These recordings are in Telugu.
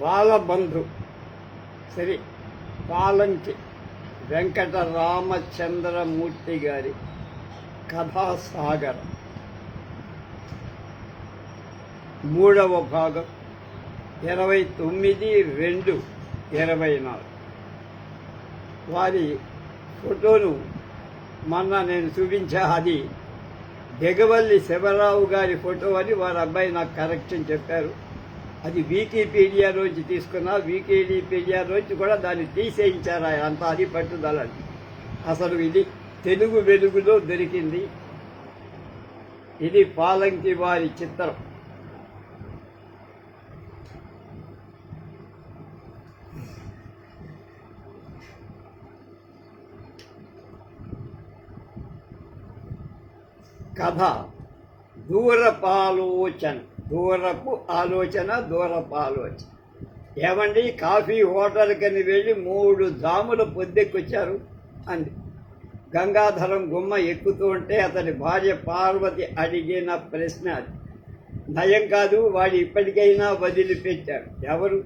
బాలబంధు. శ్రీ పాలంకి వెంకట రామచంద్రమూర్తి గారి కథాసాగరం. మూడవ భాగం ఇరవై తొమ్మిది రెండు ఇరవై నాలుగు. వారి ఫోటోను మొన్న నేను చూపించా అది దిగవల్లి శివరావు గారి ఫోటో అని వారి అబ్బాయి నాకు కరెక్షన్ చెప్పారు. అది వికీపీడియా నుంచి తీసుకున్నా వికీపీడియా నుంచి కూడా దాన్ని తీసేయించారు ఆయన. అంత అది పట్టుదలని అసలు ఇది తెలుగు వెలుగులో దొరికింది. ఇది పాలంకి వారి చిత్రం. కథ దూరపాలోచన్. దూరపు ఆలోచన దూరపు ఆలోచన. ఏమండి? కాఫీ హోటల్కని వెళ్ళి మూడు జాములు పొద్దెక్కొచ్చారు అంది. గంగాధరం గుమ్మ ఎక్కుతూ ఉంటే అతని భార్య పార్వతి అడిగిన ప్రశ్న అది. నయం కాదు వాడు ఇప్పటికైనా వదిలిపెట్టాడు. ఎవరు?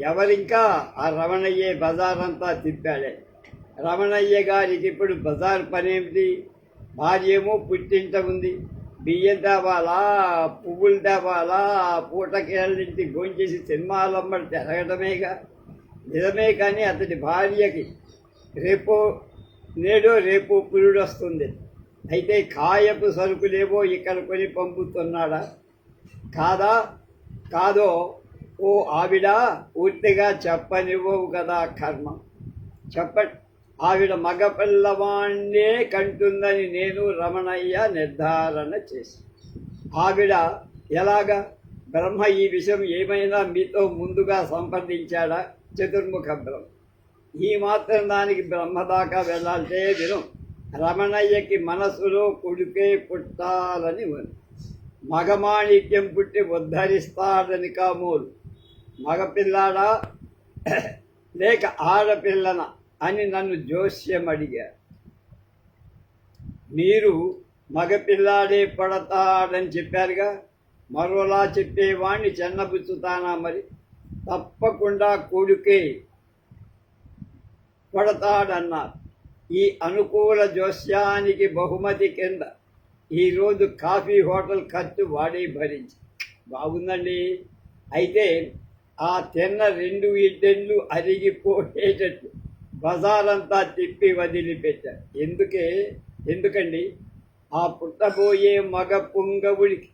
ఎవరింకా? ఆ రమణయ్యే బజారంతా తిప్పాడే. రమణయ్య గారికి ఇప్పుడు బజార్ పనేమిటి? భార్యేమో పుట్టింట ఉంది. బియ్యం తేవాలా పువ్వులు తేవాలా పూటకేళ్ళింటి గోంచేసి సినిమాలమ్మడి తిరగటమేగా నిజమే కానీ అతడి భార్యకి రేపో నేడో రేపు పురుడు వస్తుంది అయితే కాయపు సరుకులేవో ఇక్కడ కొని పంపుతున్నాడా? కాదా? కాదో? ఓ ఆవిడ పూర్తిగా చెప్పనివ్వవు కదా కర్మ. చెప్పట్ ఆవిడ మగ పిల్లవాణ్ణే కంటుందని నేను రమణయ్య నిర్ధారణ చేసి. ఆవిడ ఎలాగా? బ్రహ్మ ఈ విషయం ఏమైనా మీతో ముందుగా సంప్రదించాడా? చతుర్ముఖ బ్రహ్మ. ఈ మాత్రం దానికి బ్రహ్మ దాకా వెళ్ళాలంటే విను. రమణయ్యకి మనసులో కొడుకే పుట్టాలని ఉంది. మగమాణిక్యం పుట్టి ఉద్ధరిస్తాడని కామోలు. మగపిల్లాడా? లేక ఆడపిల్లన? అని నన్ను జోస్యం అడిగారు మీరు మగపిల్లాడే పడతాడని చెప్పారుగా మరోలా చెప్పేవాణ్ణి చెన్నబుచ్చుతానా మరి? తప్పకుండా కొడుకే పడతాడన్నారు. ఈ అనుకూల జోస్యానికి బహుమతి కింద ఈరోజు కాఫీ హోటల్ ఖర్చు వాడే భరించి. బాగుందండి. అయితే ఆ తిన్న రెండు ఇడ్డెళ్ళు అరిగిపోయేటట్టు బజారంతా తిప్పి వదిలిపెట్టారు. ఎందుకే? ఎందుకండి? ఆ పుట్టబోయే మగ పుంగవుడికి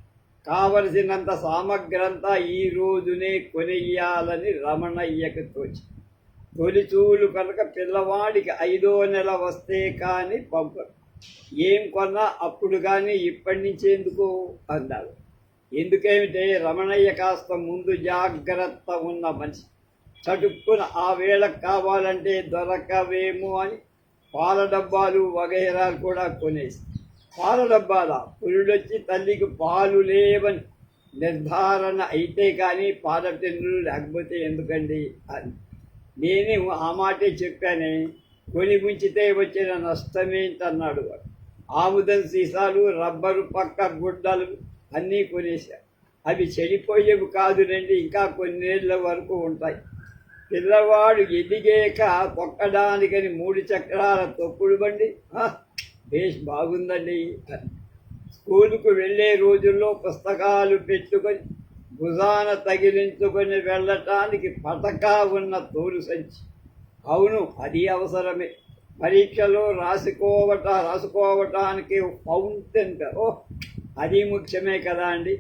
కావలసినంత సామగ్రంతా ఈ రోజునే కొనియాలని రమణయ్యకు తోచి తొలిచూలు కనుక పిల్లవాడికి ఐదో నెల వస్తే కానీ పంపరు. ఏం కొన్నా అప్పుడు కానీ ఇప్పటి నుంచి ఎందుకు అన్నారు ఎందుకేమిటే? రమణయ్య కాస్త ముందు జాగ్రత్త ఉన్న మనిషి. తడుక్కున ఆ వేళకు కావాలంటే దొరకవేమో అని పాల డబ్బాలు వగైరాలు కూడా కొనేసి పాల డబ్బాల పురుడొచ్చి తల్లికి పాలు లేవని నిర్ధారణ అయితే కానీ పాల టెన్నులు లేకపోతే ఎందుకండి అని. నేను ఆ మాటే చెప్పానే కొని ఉంచితే వచ్చిన నష్టమేంటన్నాడు వాడు. ఆముదం సీసాలు రబ్బరు పక్క గుడ్డలు అన్నీ కొనేశారు అవి చెడిపోయేవి కాదునండి ఇంకా కొన్నేళ్ళ వరకు ఉంటాయి. పిల్లవాడు ఎదిగేక తొక్కడానికని మూడు చక్రాల తొక్కుడు బండి. ఆ, బేష్ బాగుందండి. స్కూలుకు వెళ్ళే రోజుల్లో పుస్తకాలు పెట్టుకొని భుజాన తగిలించుకొని వెళ్ళటానికి పటకా ఉన్న తోలు సంచి. అవును అది అవసరమే. పరీక్షలో రాసుకోవట రాసుకోవటానికి ఫౌంటెన్ ఓ అది ముఖ్యమే కదా అండి.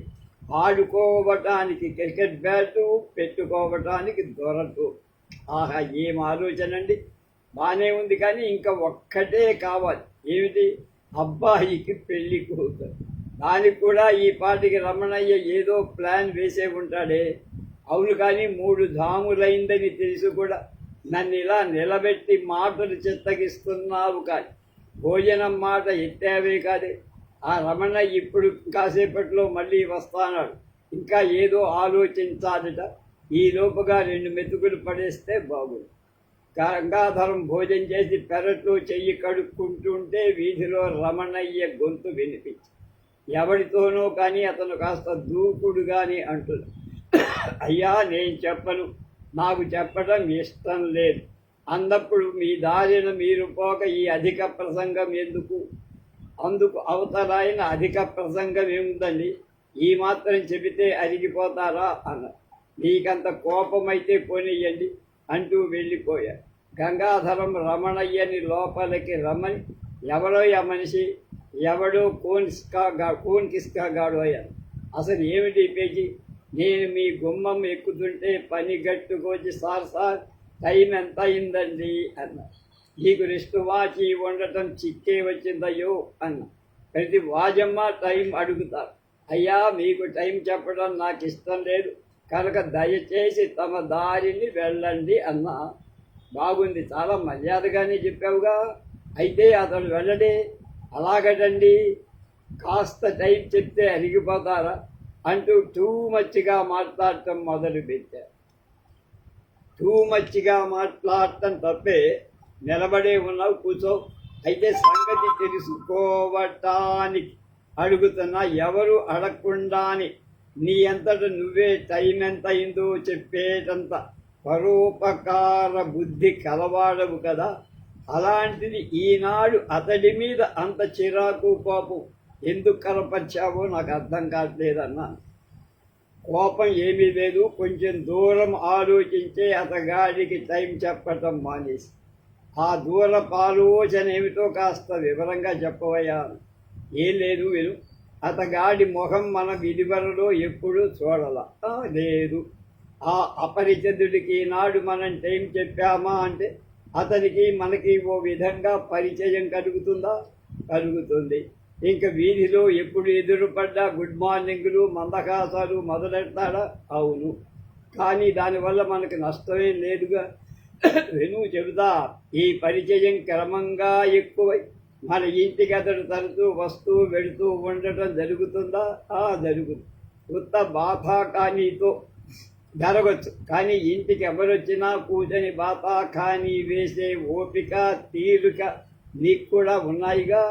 ఆడుకోవటానికి క్రికెట్ బ్యాటు పెట్టుకోవటానికి దొరదు. ఆహా ఏం ఆలోచన అండి బాగానే ఉంది కానీ ఇంకా ఒక్కటే కావాలి. ఏమిటి? అబ్బాయికి పెళ్ళి కూతురు. దానికి కూడా ఈ పాటికి రమణయ్య ఏదో ప్లాన్ వేసే ఉంటాడే. అవును కానీ మూడు ధాములైందని తెలుసు కూడా. నన్ను ఇలా నిలబెట్టి మాటలు చెత్తగిస్తున్నావు కానీ. భోజనం మాట ఎత్తావే కాదే. ఆ రమణ ఇప్పుడు కాసేపట్లో మళ్ళీ వస్తానాడు. ఇంకా ఏదో ఆలోచించాలట. ఈ లోపుగా రెండు మెతుకులు పడేస్తే బాగుంది గంగాధరం భోజనం చేసి పెరట్లో చెయ్యి కడుక్కుంటుంటే వీధిలో రమణయ్య గొంతు వినిపించి ఎవరితోనో కానీ అతను కాస్త దూకుడు కానీ అంటుంది. అయ్యా నేను చెప్పను. నాకు చెప్పడం ఇష్టం లేదు. అన్నప్పుడు మీ దారిన మీరు పోక ఈ అధిక ప్రసంగం ఎందుకు? అందుకు అవతరాయన అధిక ప్రసంగం ఏముందండి? ఈ మాత్రం చెబితే అరిగిపోతారా? అన్న నీకంత కోపమైతే పోనీయండి అంటూ వెళ్ళిపోయారు గంగాధరం రమణయ్యని లోపలికి రమ్మని ఎవడో ఆ మనిషి? ఎవడో కోన్స్కా గా కోన్ కిస్కా గాడు అయ్యారు అసలు ఏమిటి పేజీ? నేను మీ గుమ్మం ఎక్కుతుంటే పని గట్టుకొచ్చి సార్ సార్. టైం ఎంత అయిందండి? అన్న నీకు రిస్ట్ వాచి ఉండటం చిక్కే వచ్చిందయ్యో అన్న ప్రతి వాజమ్మ టైం అడుగుతారు. అయ్యా మీకు టైం చెప్పడం నాకు ఇష్టం లేదు. కనుక దయచేసి తమ దారిని వెళ్ళండి అన్న. బాగుంది చాలా మర్యాదగానే చెప్పావుగా. అయితే అతను వెళ్ళడే. అలాగటండి. కాస్త టైం చెప్తే అరిగిపోతారా అంటూ టూ మచ్చిగా మాట్లాడటం మొదలుపెట్టారు. టూ మచ్చిగా మాట్లాడటం తప్పే నిలబడే ఉన్నావు కూర్చో. అయితే సంగతి తెలుసుకోవటానికి అడుగుతున్నా ఎవరు అడగకుండాని. నీ అంతట నువ్వే టైం ఎంత అయిందో చెప్పేటంత పరోపకార బుద్ధి కలవాడవు కదా. అలాంటిది ఈనాడు అతడి మీద అంత చిరాకు పాపు ఎందుకు కనపరిచావో నాకు అర్థం కావట్లేదన్నా. కోపం ఏమీ లేదు కొంచెం దూరం ఆలోచించే అతగాడికి టైం చెప్పటం మానేసి. ఆ దూర ఆలోచన ఏమిటో కాస్త వివరంగా చెప్పవయ్యా. ఏం లేదు విను. అతగాడి ముఖం మన విడివరలో ఎప్పుడూ చూడాల. లేదు. ఆ అపరిచితుడికి నాడు మనం టైం చెప్పామా అంటే అతనికి మనకి ఓ విధంగా పరిచయం కలుగుతుందా? కలుగుతుంది. ఇంకా వీధిలో ఎప్పుడు ఎదురుపడ్డా గుడ్ మార్నింగ్లు మందకాసాలు మొదలెడతాడా? అవును. కానీ దానివల్ల మనకు నష్టమేం లేదుగా. వెను చెబుతా ఈ పరిచయం క్రమంగా ఎక్కువై మన ఇంటికి అతడు తరచూ వస్తూ వెళుతూ ఉండటం జరుగుతుందా? ఆ జరుగుతుంది కొత్త బాధాకానీతో జరగచ్చు. కానీ ఇంటికి ఎవరొచ్చినా కూర్చొని బాతాఖానీ వేసే ఓపిక తీరిక నీకు కూడా ఉన్నాయిగా?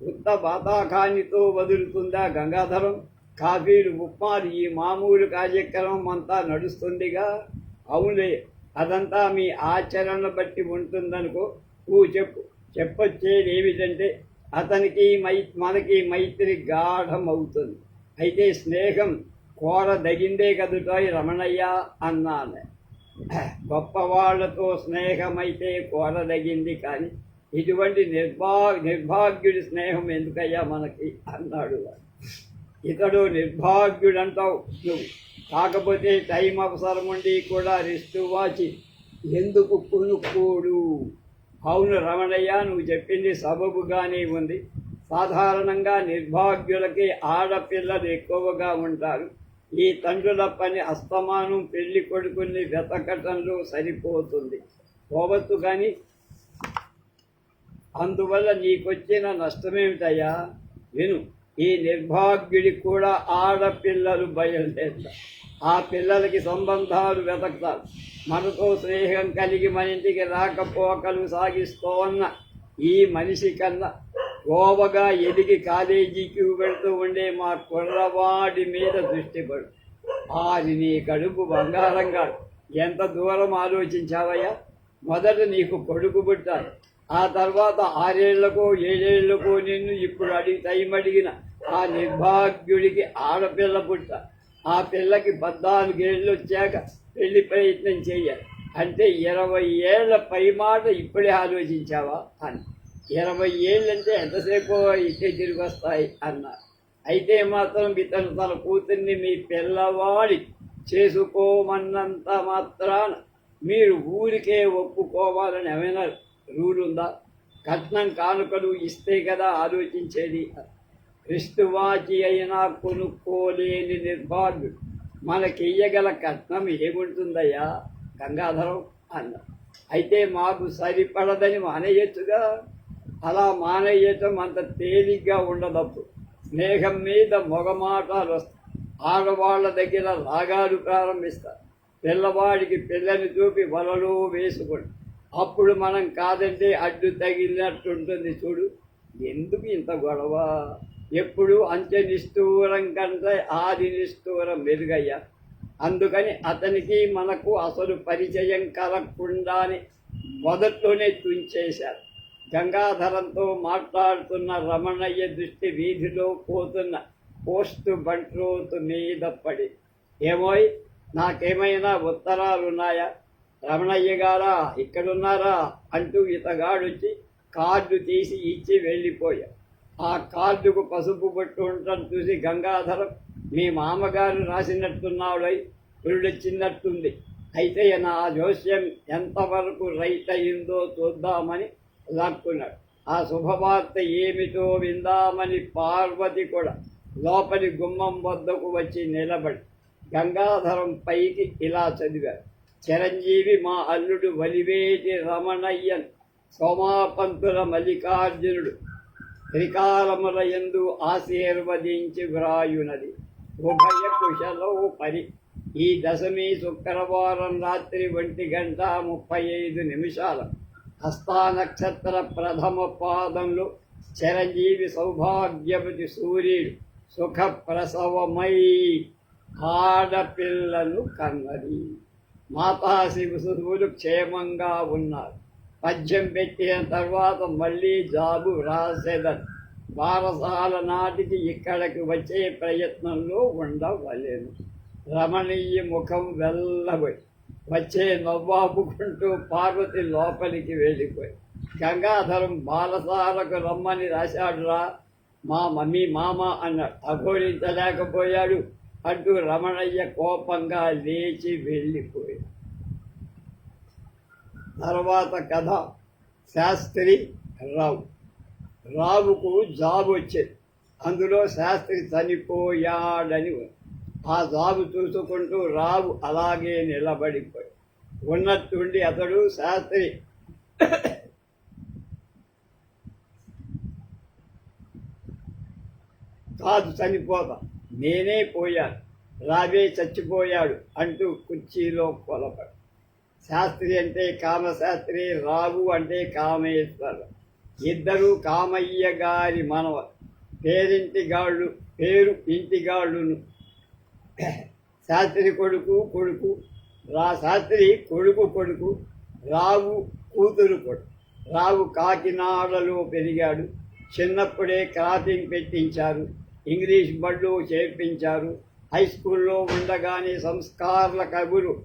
కొత్త బాతాఖానీతో వదులుతుందా గంగాధరం? కాఫీలు ఉప్మాలు ఈ మామూలు కార్యక్రమం అంతా నడుస్తుందిగా? అవునులే. అదంతా మీ ఆచరణ బట్టి ఉంటుందనుకో నువ్వు చెప్పు. చెప్పొచ్చేది ఏమిటంటే అతనికి మై మనకి మైత్రి గాఢం అవుతుంది అయితే స్నేహం కోరదగిందే కదుటాయి రమణయ్య అన్నాను. గొప్పవాళ్ళతో స్నేహమైతే కోరదగింది కానీ ఇటువంటి నిర్భా నిర్భాగ్యుడి స్నేహం ఎందుకయ్యా మనకి? అన్నాడు ఇతడు నిర్భాగ్యుడంటావు నువ్వు. కాకపోతే టైం అవసరం ఉండి కూడా రెస్ట్ వాచి. ఎందుకు కొనుక్కోడు? అవును రమణయ్య నువ్వు చెప్పింది సబబుగానే ఉంది. సాధారణంగా నిర్భాగ్యులకి ఆడపిల్లలు ఎక్కువగా ఉంటారు. ఈ తండ్రుల పని అస్తమానం పెళ్ళి కొడుకుని వెతకటంలో సరిపోతుంది. పోవద్దు కానీ అందువల్ల నీకొచ్చిన నష్టమేమిటయ్యా? విను. ఈ నిర్భాగ్యుడికి కూడా ఆడపిల్లలు బయలుదేరుతారు. ఆ పిల్లలకి సంబంధాలు వెతకుతారు. మనతో స్నేహం కలిగి మన ఇంటికి రాకపోకలు సాగిస్తోన్న ఈ మనిషి కన్నా గోవగా ఎదిగి కాలేజీకి వెళ్తూ ఉండే మా కుర్రవాడి మీద దృష్టి పడు. ఆది నీ కడుపు బంగారంగా ఎంత దూరం ఆలోచించావయ్యా? మొదట నీకు కొడుకు పుట్టాలి ఆ తర్వాత ఆరేళ్ళకో ఏడేళ్ళకో నిన్ను ఇప్పుడు అడిగి టైం అడిగిన ఆ నిర్భాగ్యుడికి ఆడపిల్ల పుట్ట. ఆ పిల్లకి పద్నాలుగేళ్ళు వచ్చాక పెళ్ళి ప్రయత్నం చేయాలి అంటే ఇరవై ఏళ్ళ పై మాట ఇప్పుడే ఆలోచించావా? అని. ఇరవై ఏళ్ళంటే ఎంతసేపు ఇట్టే తిరిగి వస్తాయి అన్నారు అయితే మాత్రం ఇతను తన కూతుర్ని మీ పిల్లవాడి చేసుకోమన్నంత మాత్రాన మీరు ఊరికే ఒప్పుకోవాలని ఏమైనా రూల్ ఉందా కట్నం కానుకలు ఇస్తే కదా ఆలోచించేది. క్రిస్తువాచి అయినా కొనుక్కోలేని నిర్భాగ్యుడు మనకియ్యగల కట్నం ఏముంటుందయ్యా? గంగాధరం అన్న. అయితే మాకు సరిపడదని మానేయచ్చుగా? అలా మానేయటం అంత తేలిగ్గా ఉండదప్పుడు స్నేహం మీద మొగమాటాలు వస్తాయి ఆడవాళ్ళ దగ్గర రాగాలు ప్రారంభిస్తారు. పిల్లవాడికి పిల్లని చూపి వలలో వేసుకోండి. అప్పుడు మనం కాదంటే అడ్డు తగిలినట్టుంటుంది చూడు. ఎందుకు ఇంత గొడవ? ఎప్పుడు అంత్య నిష్ఠూరం కంటే ఆది నిష్ఠూరం మెరుగయ్యా. అందుకని అతనికి మనకు అసలు పరిచయం కలగకుండానే మొదట్లోనే తుంచేశారు. గంగాధరంతో మాట్లాడుతున్న రమణయ్య దృష్టి వీధిలో పోతున్న పోస్టు బంట్రోతు మీద పడి ఏమోయ్ నాకేమైనా ఉత్తరాలున్నాయా? రమణయ్య గారా ఇక్కడున్నారా అంటూ ఇతగాడొచ్చి కార్డు తీసి ఇచ్చి వెళ్ళిపోయా. ఆ కార్డుకు పసుపు బొట్టు ఉండటం చూసి గంగాధరం మీ మామగారు రాసినట్టున్నాడై పురుడొచ్చినట్టుంది అయితే నా జోస్యం ఎంతవరకు రైట్ అయిందో చూద్దామని లాక్కున్నాడు. ఆ శుభవార్త ఏమిటో విందామని పార్వతి కూడా లోపలి గుమ్మం వద్దకు వచ్చి నిలబడి గంగాధరం పైకి ఇలా చదివారు చిరంజీవి మా అల్లుడు వలివేటి రమణయ్యన్ సోమాపంతుల మల్లికార్జునుడు. త్రికాలముల ఎందు ఆశీర్వదించి వ్రాయునది. ఉభయ కుశలో పరి. ఈ దశమి శుక్రవారం రాత్రి ఒంటి గంట ముప్పై ఐదు నిమిషాల. హస్తా నక్షత్ర ప్రథమ పాదంలో చిరంజీవి సౌభాగ్యపతి సూర్యుడు సుఖ ప్రసవమై ఆడపిల్లను కన్నది. మాతా శిశువులు క్షేమంగా ఉన్నారు. పద్యం పెట్టిన తర్వాత మళ్ళీ జాబు రాసేదని బారసాల నాటికి ఇక్కడికి వచ్చే ప్రయత్నంలో ఉండవలేను. రమణీయ ముఖం వెళ్ళబోయి వచ్చే నవ్వాపుకుంటూ పార్వతి లోపలికి వెళ్ళిపోయి గంగాధరం బాలసాలకు రమ్మని రాశాడురా. మా మమ్మీ మామ అన్నాడు అఘోరించలేకపోయాడు అంటూ రమణయ్య కోపంగా లేచి వెళ్ళిపోయాడు. తర్వాత కథ శాస్త్రి రావు రావుకు జాబ్ వచ్చేది. అందులో శాస్త్రి చనిపోయాడని ఆ జాబు చూసుకుంటూ రావు అలాగే నిలబడిపోయి ఉన్నట్టుండి అతడు శాస్త్రి కాదు చనిపోతా నేనే పోయాను. రావే చచ్చిపోయాడు అంటూ కుర్చీలో కొలప శాస్త్రి అంటే కామశాస్త్రి రావు అంటే కామేశ్వర ఇద్దరు కామయ్య గారి మనవ పేరింటి గాళ్ళు పేరు ఇంటిగాళ్ళును శాస్త్రి కొడుకు కొడుకు. రా శాస్త్రి కొడుకు కొడుకు. రావు కూతురు కొడుకు. రావు కాకినాడలో పెరిగాడు. చిన్నప్పుడే క్రాపింగ్ పెట్టించారు. ఇంగ్లీష్ బళ్ళు చేర్పించారు. హై స్కూల్లో ఉండగానే సంస్కారాల కబురు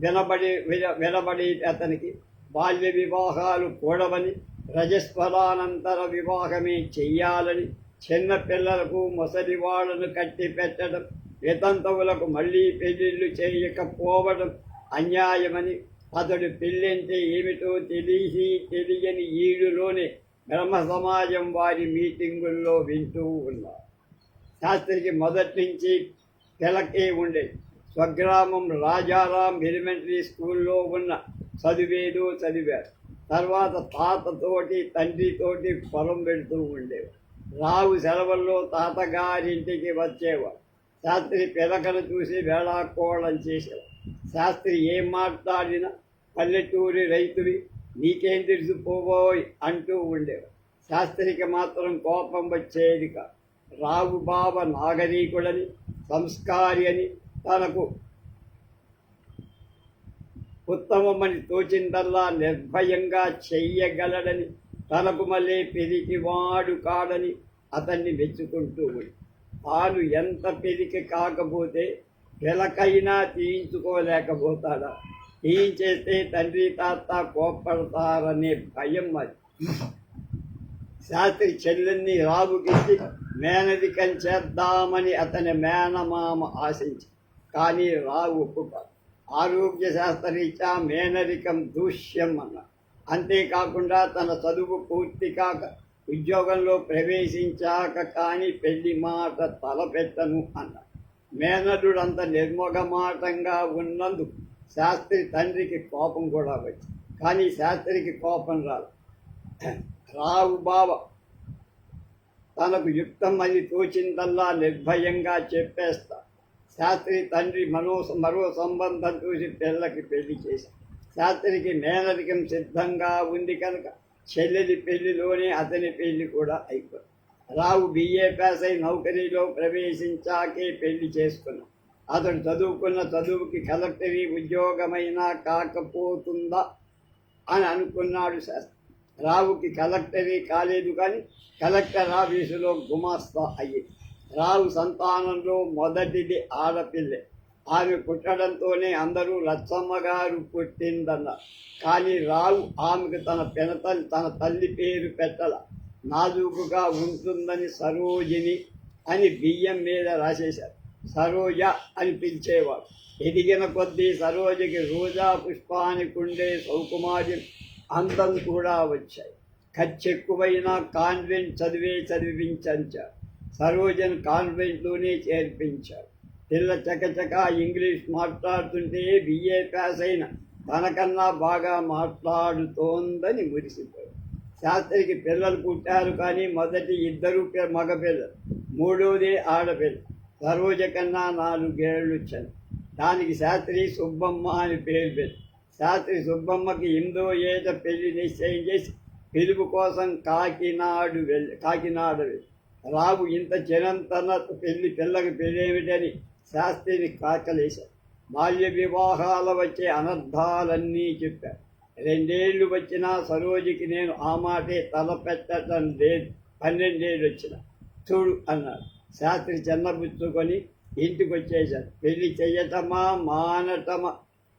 వినబడి విన- వినబడి అతనికి. బాల్య వివాహాలు కూడవని రజస్వరానంతర వివాహమే చెయ్యాలని చిన్న పిల్లలకు ముసలి వాళ్ళను కట్టి పెట్టడం వితంతువులకు మళ్ళీ పెళ్ళిళ్ళు చేయకపోవడం అన్యాయమని అతడు పెళ్ళంటే ఏమిటో తెలిసి తెలియని ఈడులోనే బ్రహ్మ సమాజం వారి మీటింగుల్లో వింటూ ఉన్నారు. శాస్త్రికి మొదటి నుంచి తెలకే ఉండేది స్వగ్రామం రాజారాం ఎలిమెంటరీ స్కూల్లో ఉన్న చదివేదో చదివారు. తర్వాత తాతతోటి తండ్రితోటి పొలం పెడుతూ ఉండేవారు. రావు సెలవుల్లో తాతగారింటికి వచ్చేవారు. శాస్త్రి పిలకను చూసి వేళాకోళం చేసేవారు. శాస్త్రి ఏం మాట్లాడినా పల్లెటూరి రైతువి నీకేం తెలిసిపోబోయ్ అంటూ ఉండేవారు. శాస్త్రికి మాత్రం కోపం వచ్చేది కాదు. రావు బావ నాగరీకుడని సంస్కారి అని తనకు ఉత్తమమని తోచిందల్లా నిర్భయంగా చెయ్యగలడని తనకు మళ్ళీ పిరికివాడు కాడని అతన్ని మెచ్చుకుంటూ తాను ఎంత పెరిగి కాకపోతే పిలకైనా తీయించుకోలేకపోతాడా? తీయించేస్తే తండ్రి తాత కోప్పడతారనే భయం అది. శాస్త్రి చెల్లెల్ని రావుకిచ్చి మేనరికం చేద్దామని అతని మేనమామ ఆశించి. కానీ రావు ఒప్పుకోదు ఆరోగ్య శాస్త్రరీత్యా మేనరికం దూష్యం అన్న. అంతేకాకుండా తన చదువు పూర్తి కాక ఉద్యోగంలో ప్రవేశించాక కానీ పెళ్ళి మాట తలపెట్టను అన్నాడు మేనరుడంత నిర్మోగమాటంగా ఉన్నందుకు శాస్త్రి తండ్రికి కోపం కూడా వచ్చింది. కానీ శాస్త్రికి కోపం రాదు రావు బావ తనకు యుక్తం అది తోచిందల్లా నిర్భయంగా చెప్పేస్తా. శాస్త్రి తండ్రి మనో మరో సంబంధం చూసి పిల్లకి పెళ్ళి చేశాను శాస్త్రికి మేనరికం సిద్ధంగా ఉంది కనుక చెల్లెలి పెళ్ళిలోనే అతని పెళ్ళి కూడా అయిపోయింది. రావు బిఏ పాస్ అయి నౌకరీలో ప్రవేశించాకే పెళ్ళి చేసుకున్నాం. అతడు చదువుకున్న చదువుకి కలెక్టరీ ఉద్యోగమైనా కాకపోతుందా అని అనుకున్నాడు శాస్త్రి. రావుకి కలెక్టరే కాలేదు కానీ కలెక్టర్ ఆఫీసులో గుమాస్తా అయ్యి రావు సంతానంలో మొదటిది ఆడపిల్లే. ఆమె పుట్టడంతోనే అందరూ లచ్చమ్మ గారు పుట్టిందన్నారు కానీ రావు ఆమెకు తన పెనతల్లి తన తల్లి పేరు పెట్టల. నాజూకుగా ఉంటుందని సరోజిని అని బియ్యం మీద రాసేశారు. సరోజ అని పిలిచేవాడు. ఎదిగిన కొద్దీ సరోజకి రోజా పుష్పానికి ఉండే సౌకుమార్యం అందం కూడా వచ్చాయి. ఖర్చెక్కువైన కాన్వెంట్ చదివే చదివించారు సరోజన్ కాన్వెంట్లోనే చేర్పించారు పిల్ల చకచక ఇంగ్లీష్ మాట్లాడుతుంటే బిఏ పాస్ అయిన తనకన్నా బాగా మాట్లాడుతోందని మురిసిపోయాడు. శాస్త్రికి పిల్లలు పుట్టారు కానీ మొదటి ఇద్దరు మగపిల్లలు మూడోదే ఆడపిల్ల. సరోజ కన్నా నాలుగేళ్ళు వచ్చాను దానికి శాస్త్రి సుబ్బమ్మ అని పేరు పెట్టారు శాస్త్రి సుబ్బమ్మకి ఎనిమిదో ఏట పెళ్ళి నిశ్చయం చేసి పిలుపు కోసం కాకినాడు వెళ్ళి కాకినాడ రావు ఇంత చిరంతన పెళ్ళి పిల్లకి పెళ్ళేమిటని శాస్త్రిని కాకలేశారు బాల్య వివాహాల వచ్చే అనర్థాలన్నీ చెప్పారు రెండేళ్ళు వచ్చినా సరోజికి నేను ఆ మాటే తలపెట్టడం లేదు. పన్నెండేళ్ళు వచ్చిన. చూడు అన్నాడు. శాస్త్రి చిన్నబుచ్చుకొని ఇంటికి వచ్చేశారు పెళ్ళి చెయ్యటమా మానటమా?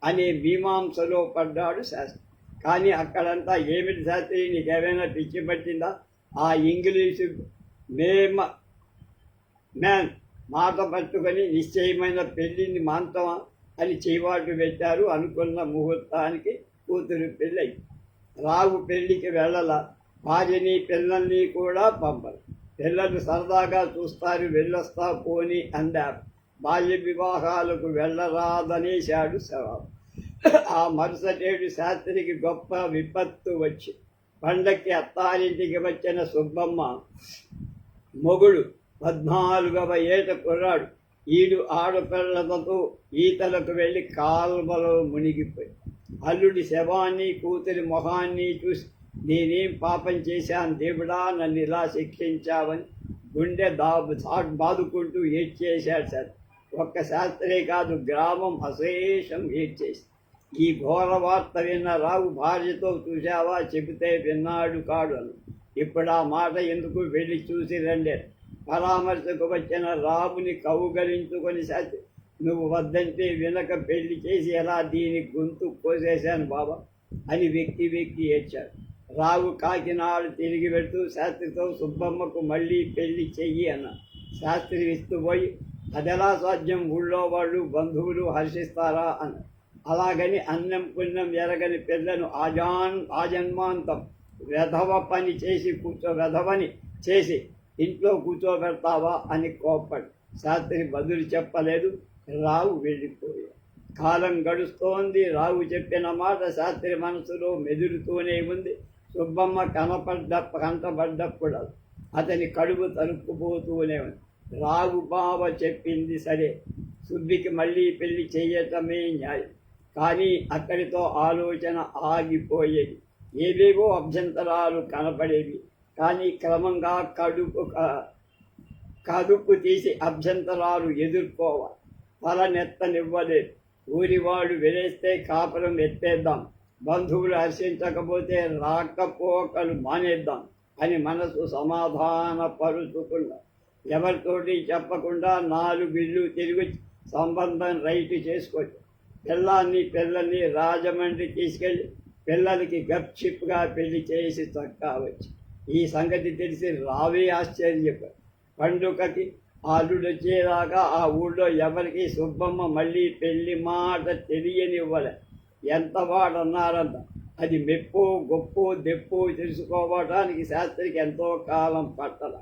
అనే మీమాంసలో పడ్డాడు శాస్త్రి. కానీ అక్కడంతా ఏమిటి శాస్త్రి? నీకేమైనా పిచ్చి పట్టిందా? ఆ ఇంగ్లీషు మేమ మ్యాన్ మాట పట్టుకొని నిశ్చయమైన పెళ్ళిని మాంతమా అని చేవాటు పెట్టారు అనుకున్న ముహూర్తానికి కూతురు పెళ్ళి. రావు పెళ్ళికి వెళ్ళల. భార్యని పిల్లల్ని కూడా పంపరు. పిల్లలు సరదాగా చూస్తారు వెళ్ళొస్తా పోని అందారు. బాల్య వివాహాలకు వెళ్ళరాదనేశాడు సవాబు ఆ మరుసటేడు శాస్త్రికి గొప్ప విపత్తు వచ్చి పండక్కి అత్తారింటికి వచ్చిన సుబ్బమ్మ మొగుడు పద్నాలుగవ ఏట కుర్రాడు. ఈడు ఆడపిల్లలతో ఈతలకు వెళ్ళి కాల్వలో మునిగిపోయి అల్లుడి శవాన్ని కూతురి మొహాన్ని చూసి నేనేం పాపం చేశాను దేవుడా నన్ను ఇలా శిక్షించావని గుండె దా బాదుకుంటూ ఏడ్చేశాడు సార్ ఒక్క శాస్త్రే కాదు గ్రామం అశేషం ఏడ్చేసి ఈ ఘోర వార్త విన్న రావు భార్యతో చూశావా? చెబితే విన్నాడు కాడు అని. ఇప్పుడు ఆ మాట ఎందుకు వెళ్ళి చూసి రండి? పరామర్శకు వచ్చిన రాముని కౌగలించుకొని శాస్త్రి నువ్వు వద్దంటే వినక పెళ్ళి చేసి ఎలా దీని గొంతు కోసేశాను బాబా? అని వ్యక్తి వ్యక్తి ఏడ్చాడు. రావు కాకినాడు తిరిగి పెడుతూ శాస్త్రితో సుబ్బమ్మకు మళ్ళీ పెళ్ళి చెయ్యి అన్న. శాస్త్రి ఇస్తూ పోయి అదెలా సాధ్యం ఊళ్ళో వాళ్ళు బంధువులు హర్షిస్తారా అని? అలాగని అన్నం పుణ్యం ఎరగని పిల్లను ఆజాన్ ఆజన్మాంతం. వెధవ పని చేసి కూర్చో వెధవని చేసి ఇంట్లో కూర్చోబెడతావా అని కోప్పడు. శాస్త్రి బదులు చెప్పలేదు. రావు వెళ్ళిపోయాడు. కాలం గడుస్తోంది. రావు చెప్పిన మాట శాస్త్రి మనసులో మెదులుతూనే ఉంది. సుబ్బమ్మ కనపడ్డ కంటపడ్డప్పుడు అతని కడుపు తరుక్కుపోతూనే ఉంది. రావు బావ చెప్పింది సరే. సుబ్బికి మళ్ళీ పెళ్ళి చేయటమే న్యాయం. కానీ అక్కడితో ఆలోచన ఆగిపోయేది. ఏవేవో అభ్యంతరాలు కనపడేవి. కానీ క్రమంగా కడుపు క- కదుపు తీసి అభ్యంతరాలు ఎదుర్కోవాలి తల నెత్తనివ్వలేదు. ఊరివాడు వెలేస్తే కాపురం ఎత్తేద్దాం. బంధువులు హర్షించకపోతే రాకపోకలు మానేద్దాం అని మనసు సమాధానపరుచుకున్నాం ఎవరితోటి చెప్పకుండా నాలుగు ఇల్లు తిరిగి సంబంధం రైతు చేసుకోవచ్చు. పిల్లాన్ని పిల్లల్ని రాజమండ్రి తీసుకెళ్ళి పిల్లలకి గప్చిప్గా పెళ్ళి చేసి చక్కావచ్చు ఈ సంగతి తెలిసి రావే ఆశ్చర్యపోయి పండుగకి అల్లుడు వచ్చేదాకా ఆ ఊళ్ళో ఎవరికి సుబ్బమ్మ మళ్ళీ పెళ్ళి మాట తెలియనివ్వలే. ఎంత వాడన్నారంత. అది మెప్పు గొప్ప దెప్పు తెలుసుకోవడానికి శాస్త్రికి ఎంతో కాలం పట్టల.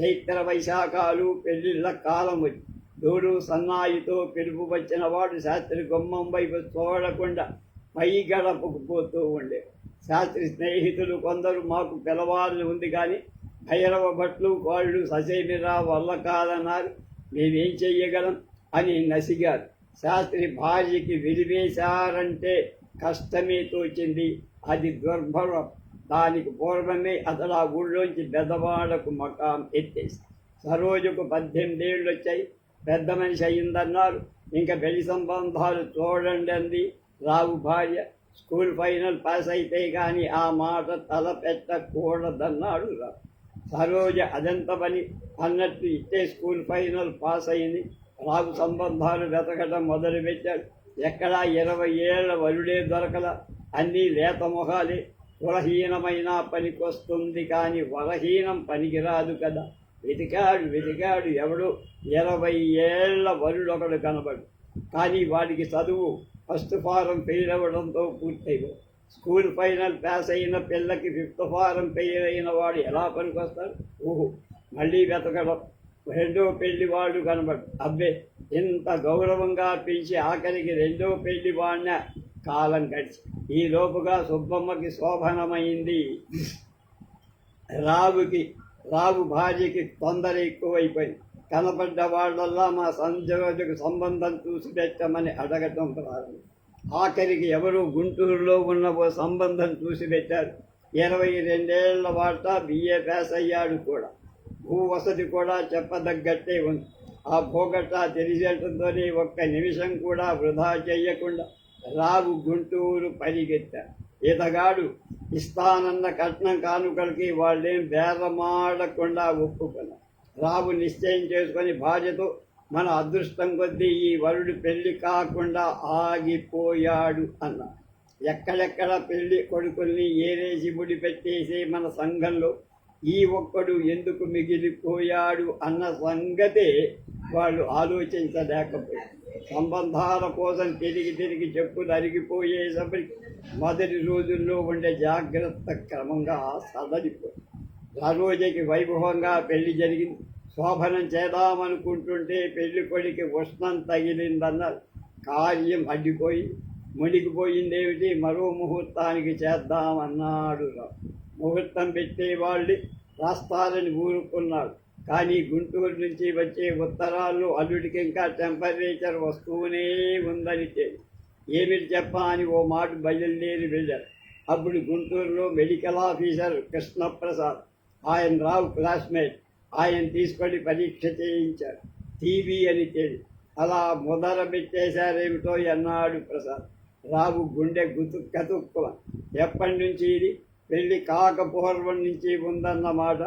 చైత్ర వైశాఖాలు పెళ్ళిళ్ళ కాలం వచ్చి దూడు సన్నాయితో పిలుపు వచ్చిన వాడు శాస్త్రి గుమ్మం వైపు చూడకుండా పై గడపకు పోతూ ఉండే. శాస్త్రి స్నేహితులు కొందరు మాకు పిలవాలని ఉంది కానీ భైరవ భట్లు వాళ్ళు ససేమిరా వల్ల కాదన్నారు. మేమేం చెయ్యగలం అని నసిగారు. శాస్త్రి భార్యకి వెలివేశారంటే కష్టమే తోచింది. అది దుర్భరం. దానికి పూర్వమే అతడు ఆ ఊళ్ళోంచి పెద్దవాళ్ళకు మకాం ఎత్తేసి పద్దెనిమిది పద్దెనిమిదేళ్ళు వచ్చాయి. పెద్ద మనిషి అయిందన్నారు ఇంకా పెళ్ళి సంబంధాలు చూడండి అంది. రావు భార్య స్కూల్ ఫైనల్ పాస్ అయితే కానీ ఆ మాట తల పెట్టకూడదన్నాడు రా సరోజ అదంత పని? అన్నట్టు ఇట్టే స్కూల్ ఫైనల్ పాస్ అయింది. రావు సంబంధాలు వెతకడం మొదలుపెట్టాడు. ఎక్కడా ఇరవై ఏళ్ళ వరుడే దొరకల. అన్నీ లేత మొహాలే. కులహీనమైన పనికొస్తుంది కానీ బలహీనం పనికిరాదు కదా. వెతికాడు వెతికాడు ఎవడు ఇరవై ఏళ్ళ వరుడొకడు కనబడు. కానీ వాడికి చదువు ఫస్ట్ ఫారం ఫెయిల్ అవ్వడంతో పూర్తయిపో స్కూల్ ఫైనల్ పాస్ అయిన పిల్లకి ఫిఫ్త్ ఫారం ఫెయిల్ అయిన వాడు ఎలా పనికొస్తాడు? ఊహు మళ్ళీ వెతకడం. రెండో పెళ్ళి వాడు కనబడు. అబ్బే ఇంత గౌరవంగా పిలిచి ఆఖరికి రెండో పెళ్ళి వాడిన కాలం గడిచి ఈ లోపుగా సుబ్బమ్మకి శోభనమైంది. రావుకి రావు భార్యకి తొందర ఎక్కువైపోయింది. కనపడ్డ వాళ్ళల్లా మా సంజోజకు సంబంధం చూసి పెట్టమని అడగటం ప్రారంభం. ఆఖరికి ఎవరు గుంటూరులో ఉన్న ఓ సంబంధం చూసి పెట్టారు. ఇరవై రెండేళ్ళ వాట బిఏ పాస్ అయ్యాడు కూడా. భూ వసతి కూడా చెప్పదగ్గట్టే ఉంది. ఆ భూగట్ట తెలిసేటంతోనే ఒక్క నిమిషం కూడా వృధా చేయకుండా రావు గుంటూరు పరిగెత్త. ఈతగాడు ఇస్తానన్న కట్నం కానుకలకి వాళ్ళేం బేరమాడకుండా ఒప్పుకున్న రావు నిశ్చయం చేసుకొని భార్యతో మన అదృష్టం కొద్దీ ఈ వరుడు పెళ్ళి కాకుండా ఆగిపోయాడు అన్న. ఎక్కడెక్కడ పెళ్ళి కొడుకుల్ని ఏరేసి ముడి పెట్టేసి మన సంఘంలో ఈ ఒక్కడు ఎందుకు మిగిలిపోయాడు అన్న సంగతే వాళ్ళు ఆలోచించలేకపోయారు. సంబంధాల కోసం తిరిగి తిరిగి చెప్పులు అరిగిపోయేసరికి మొదటి రోజుల్లో ఉండే జాగ్రత్త క్రమంగా సడలిపోయింది ఆ రోజుకి వైభవంగా పెళ్ళి జరిగింది. శోభనం చేద్దామనుకుంటుంటే పెళ్ళి కొడికి ఉష్ణం తగిలిందన్నారు. కార్యం అడ్డిపోయి మునిగిపోయిందేమిటి? మరో ముహూర్తానికి చేద్దామన్నాడు ముహూర్తం పెట్టేవాళ్ళు రాస్తారని ఊరుకున్నాడు. కానీ గుంటూరు నుంచి వచ్చే ఉత్తరాల్లో అల్లుడికి ఇంకా టెంపరేచర్ వస్తూనే ఉందని ఏమిటి చెప్పా అని ఓ మాట బయలుదేరి వెళ్ళారు. అప్పుడు గుంటూరులో మెడికల్ ఆఫీసర్ కృష్ణప్రసాద్ ఆయన రావు క్లాస్మేట్ ఆయన తీసుకొని పరీక్ష చేయించారు. టీవీ అని తెలియదు అలా ముదర పెట్టేశారేమిటో అన్నాడు ప్రసాద్. రావు గుండె గుతు కతుక్కువ ఎప్పటి నుంచి ఇది? పెళ్ళి కాకపూర్వం నుంచి ఉందన్నమాట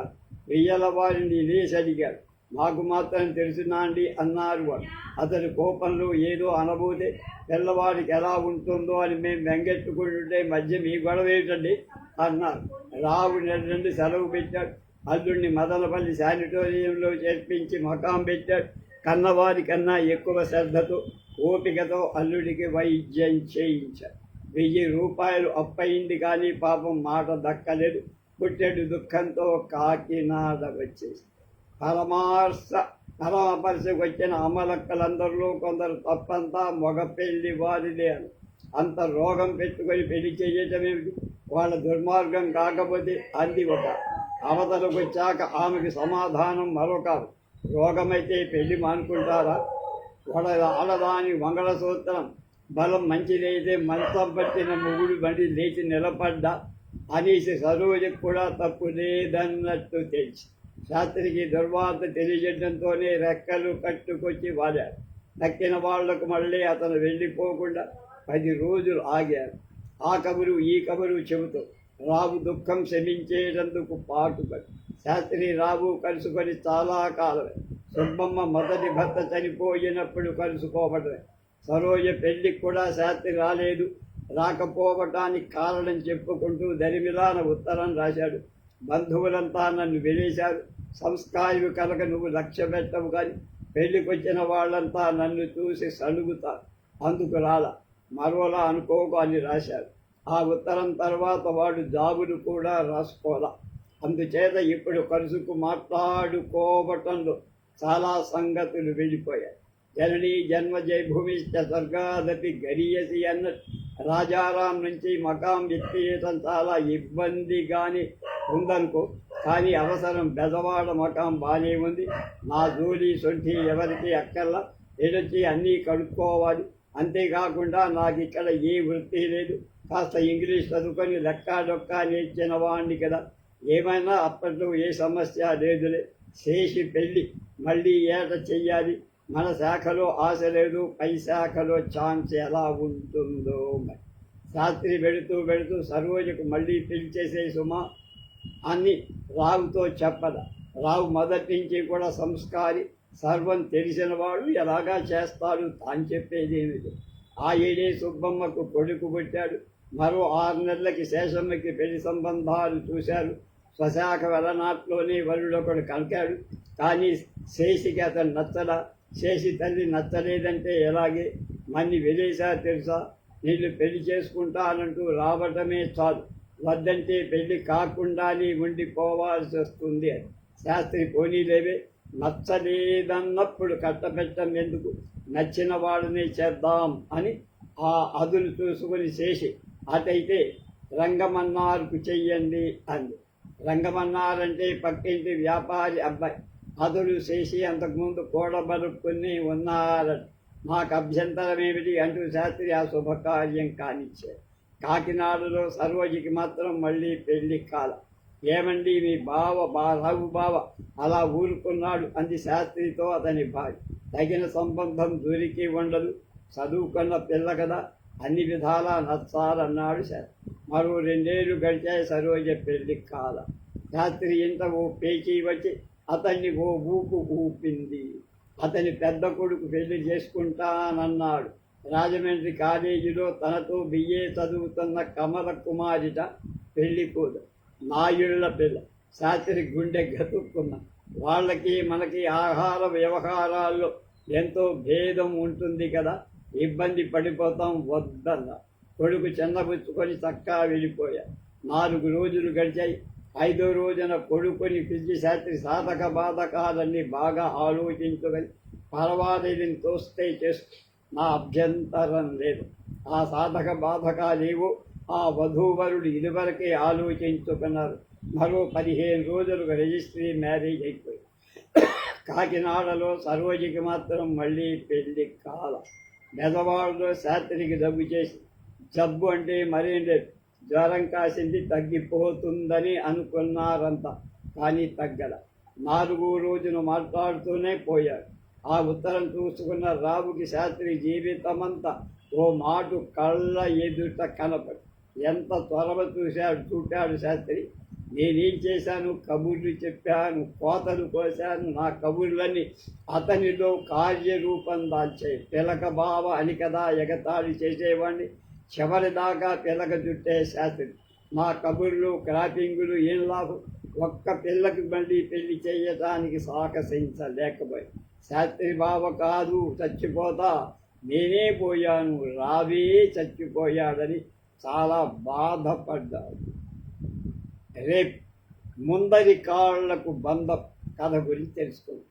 వెయ్యల వారిని లేచి అడిగాడు మాకు మాత్రం తెలుసునా అండి అన్నారు వాడు. అతని కోపంలో ఏదో అనబోతే పిల్లవాడికి ఎలా ఉంటుందో అని మేము వెంగెట్టుకుంటుంటే మధ్య మీ గొడవ ఏమిటండి? అన్నారు. రావు రెండు సెలవు పెట్టాడు. అల్లుడిని మదనపల్లి శానిటోరియంలో చేర్పించి మకాం పెట్టాడు. కన్నవారి కన్నా ఎక్కువ శ్రద్ధతో ఓపికతో అల్లుడికి వైద్యం చేయించాడు. వెయ్యి రూపాయలు అప్పయింది కానీ పాపం మాట దక్కలేదు. పుట్టెడు దుఃఖంతో కాకినాడ వచ్చేసి పరమార్శ పరమపరిశకు వచ్చిన అమలక్కలందరిలో కొందరు తప్పంతా మగ పెళ్ళి వారిదే అని. అంత రోగం పెట్టుకొని పెళ్ళి చేయటమేమిటి వాళ్ళ దుర్మార్గం కాకపోతే అంది ఒక అవతలకు వచ్చాక ఆమెకి సమాధానం మరొక రోగమైతే పెళ్ళి మానుకుంటారా? వాళ్ళ ఆడదాని మంగళసూత్రం బలం మంచిదైతే మంచం పట్టిన మొగుడు బండి లేచి నిలబడ్డా? అనేసి సరోజకు కూడా తప్పు లేదన్నట్టు తెలిసి. శాస్త్రికి దుర్వార్త తెలియజేయడంతోనే రెక్కలు కట్టుకొచ్చి వాడారు. దక్కిన వాళ్ళకు మళ్ళీ అతను వెళ్ళిపోకుండా పది రోజులు ఆగారు. ఆ కబురు ఈ కబురు చెబుతూ రావు దుఃఖం శమించేటందుకు పాటుపడి శాస్త్రి రావు కలుసుకొని చాలా కాలమే. సుబ్బమ్మ మొదటి భర్త చనిపోయినప్పుడు కలుసుకోవడమే సరోజ పెళ్ళికి కూడా శాస్త్రి రాలేదు. రాకపోవటానికి కారణం చెప్పుకుంటూ దరిమిలాన ఉత్తరం రాశాడు. బంధువులంతా నన్ను వెలేశారు. సంస్కారవి కనుక నువ్వు లక్ష్య పెట్టవు కానీ పెళ్ళికొచ్చిన వాళ్ళంతా నన్ను చూసి సలుగుతారు అందుకు రాల. మరోలా అనుకోకు అని రాశారు ఆ ఉత్తరం తర్వాత వాడు జాబులు కూడా రాసుకోలా. అందుచేత ఇప్పుడు కలుసుకు మాట్లాడుకోవటంలో చాలా సంగతులు వెళ్ళిపోయాయి. జననీ జన్మ జయభూమిష్ట స్వర్గాదపి గరియసి అన్న రాజారాం నుంచి మకాం ఎత్తేయటం చాలా ఇబ్బందిగానే ఉందనుకో కానీ అవసరం బెదవాడ మకాం బాగానే ఉంది. నా జూలి సొంటి ఎవరికి అక్కర్లా ఏడొచ్చి అన్నీ కడుక్కోవాలి అంతేకాకుండా నాకు ఇక్కడ ఏ వృత్తి లేదు. కాస్త ఇంగ్లీష్ చదువుకొని లెక్క డొక్క నేర్చిన వాడిని కదా. ఏమైనా అప్పట్లో ఏ సమస్య లేదులే. చేసి పెళ్ళి మళ్ళీ ఏట చెయ్యాలి. మన శాఖలో ఆశ లేదు పై శాఖలో ఛాన్స్ ఎలా ఉంటుందో మరి. శాస్త్రి పెడుతూ పెడుతూ సరోజకు మళ్ళీ పిలిచేసే సుమా అని రావుతో చెప్పద. రావు మొదటి నుంచి కూడా సంస్కారి సర్వం తెలిసిన వాడు ఎలాగా చేస్తాడు తాను చెప్పేదేమిటి ఆ ఏడే సుబ్బమ్మకు కొడుకు పుట్టాడు. మరో ఆరు నెలలకి శేషమ్మకి పెళ్ళి సంబంధాలు చూశారు. స్వశాఖ వెలనాట్లోనే వరుడొకడు కలికాడు. కానీ శేషికి అతను నచ్చడా చేసి తల్లి నచ్చలేదంటే ఎలాగే? మన్ని వెలేసా తెలుసా? నీళ్ళు పెళ్ళి చేసుకుంటానంటూ రావటమే చాలు. వద్దంటే పెళ్ళి కాకుండానే ఉండిపోవాల్సి వస్తుంది అని. శాస్త్రి పోనీలేవే నచ్చలేదన్నప్పుడు కట్టపెట్టం ఎందుకు? నచ్చిన వాడిని చేద్దాం అని ఆ అదును చూసుకొని చేసి అటైతే రంగమన్నారుకు చెయ్యండి అంది. రంగమన్నారంటే పక్కింటి వ్యాపారి అబ్బాయి. అదులు చేసి అంతకుముందు కూడబరుక్కుని ఉన్నారట మాకు అభ్యంతరం ఏమిటి అంటూ శాస్త్రి ఆ శుభకార్యం కానిచ్చారు. కాకినాడలో సరోజికి మాత్రం మళ్ళీ పెళ్ళి కాల. ఏమండి మీ బావ బా బావ అలా ఊరుకున్నాడు అంది శాస్త్రితో అతని భార్య. తగిన సంబంధం దొరికి ఉండదు. చదువుకున్న పిల్ల కదా. అన్ని విధాలా నచ్చాలన్నాడు శాస్త్రి. మరో రెండేళ్ళు గడిచాయి సరోజ పెళ్ళి కాల. శాస్త్రి ఇంత ఓ పేచీ వచ్చి అతన్ని ఓ ఊపు ఊపింది. అతని పెద్ద కొడుకు పెళ్ళి చేసుకుంటానన్నాడు. రాజమండ్రి కాలేజీలో తనతో బిఏ చదువుతున్న కమల కుమారిట పెళ్ళి కూతురు నాయుళ్ళ పిల్ల. శాస్త్రి గుండె గతుక్కున్న. వాళ్ళకి మనకి ఆహార వ్యవహారాల్లో ఎంతో భేదం ఉంటుంది కదా. ఇబ్బంది పడిపోతాం వద్దన్న. కొడుకు చిన్నబుచ్చుకొని చక్కా వెళ్ళిపోయా. నాలుగు రోజులు గడిచాయి. ఐదో రోజున కొడుకుని పిలిచి శాస్త్రి సాధక బాధకాలన్నీ బాగా ఆలోచించుకొని పర్వాలేదని తోస్తే చేస్తూ నా అభ్యంతరం లేదు. ఆ సాధక బాధకాలేవు ఆ వధూవరుడు ఇదివరకే ఆలోచించుకున్నారు. మరో పదిహేను రోజులకు రిజిస్ట్రీ మ్యారేజ్ అయిపోయి కాకినాడలో సరోజికి మాత్రం మళ్ళీ పెళ్ళి కాల. బెదవాడలో శాస్త్రికి జబ్బు చేసి. జబ్బు అంటే మరేం లేదు. జ్వరం కాసింది తగ్గిపోతుందని అనుకున్నారంతా కానీ తగ్గల. నాలుగో రోజున మాట్లాడుతూనే పోయాడు ఆ ఉత్తరం చూసుకున్న రావుకి శాస్త్రి జీవితమంతా ఓ మాటు కళ్ళ ఎదుట కనపడి ఎంత త్వరవ చూశాడు చూపాడు శాస్త్రి. నేనేం చేశాను? కబుర్లు చెప్పాను కోతలు కోశాను. నా కబుర్లన్నీ అతనిలో కార్యరూపం దాల్చాయి. పిలక బావ అని కదా ఎగతాళి చేసేవాడిని చివరిదాకా పిలక చుట్టే శాస్త్రి. మా కబుర్లు క్రాపింగులు ఏం లాభం ఒక్క పిల్లకి మళ్ళీ పెళ్ళి చేయటానికి సాహసించలేకపోయి. శాస్త్రి బావ కాదు చచ్చిపోతా. నేనే పోయాను రావే చచ్చిపోయాడని చాలా బాధపడ్డాడు. రేపు ముందరి కాళ్ళకు బంధం కథ గురించి తెలుసుకుందాం.